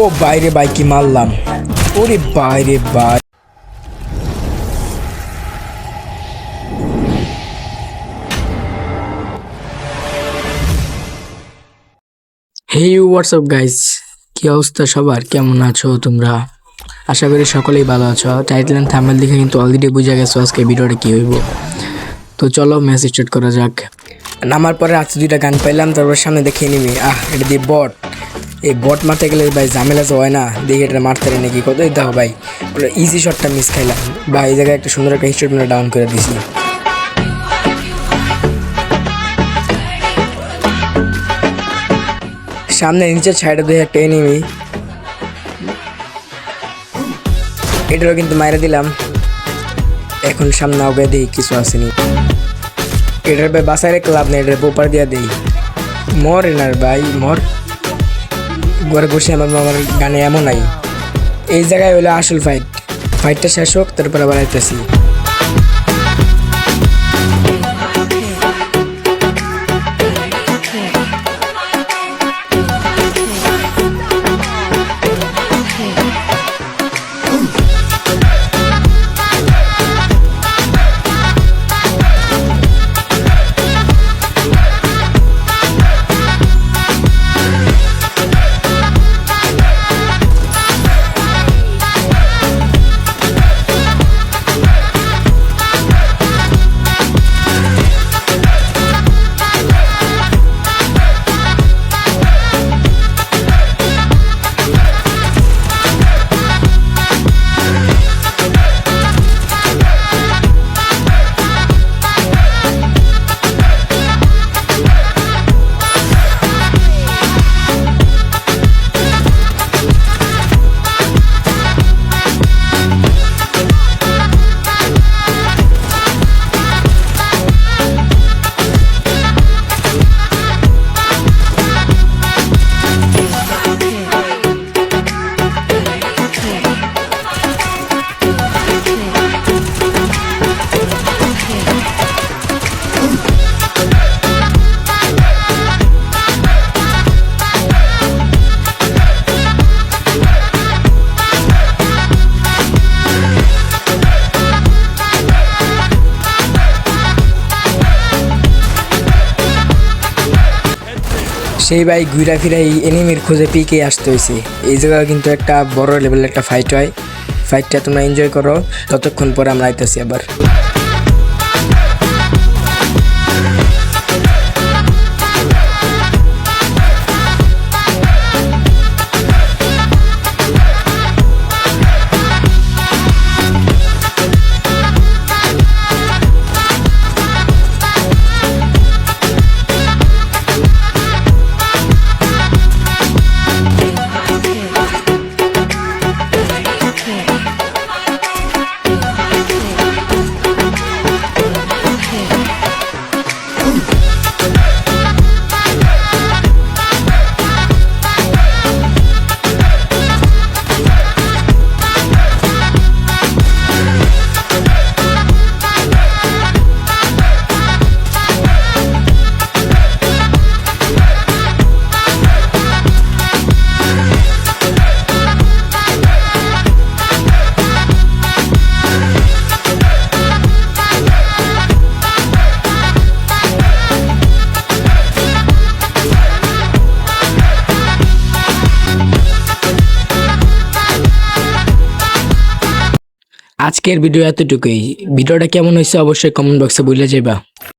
ও বাইরে বাই কি মারলাম। ওরে বাইরে বাই হে হোয়াটসঅ্যাপ গাইস কি অবস্থা সবার? কেমন আছো তোমরা? আশা করি সকলেই ভালো আছো। টাইটেল এন্ড থাম্বনেল দেখে কিন্তু অলরেডি বুঝে গেছো আজকে ভিডিওটা কি হইব। তো চলো ম্যাচ স্টার্ট করা যাক। নামার পরে আজকে দুইটা গান পাইলাম তারপর সামনে দেখিয়ে নিবি। আহ এটা দিয়ে বট। এই বট মারতে গেলে ভাই ঝামেলা তো হয় না, দেখি এটা মারতে পারে নাকি কতই দেখো ভাই? ইজি শটটা মিস খাইলাম। বা এই জায়গায় একটা সুন্দর একটা হিস্ট্রি ডাউন করে দিছি সামনে নিচের সাইডে দুই একটা এনিমি এটারও কিন্তু মাইরে দিলাম। এখন সামনে আগে দিই, কিছু আসেনি এটার ভাই বাসায় লাভ নেই, এটার পোপার দিয়া দেই। মর এনার ভাই, মর। ঘরে বসে আমার মামার গানে এমন নাই। এই জায়গায় হলো আসল ফাইট ফাইটটা শেষ হোক, তারপর আবার আইতেছি। সেই ভাই ঘুরা ফিরা এই এনিমির খোঁজে পিকে আসতে হয়েছে এই জায়গায় কিন্তু একটা বড় লেভেলের একটা ফাইট হয়। ফাইটটা তোমরা এনজয় করো। ততক্ষণ পরে আমরা আইতেছি আবার। আজকের ভিডিও এতটুকুই। ভিডিওটা কেমন হয়েছে অবশ্যই কমেন্ট বক্সে বলে যাবা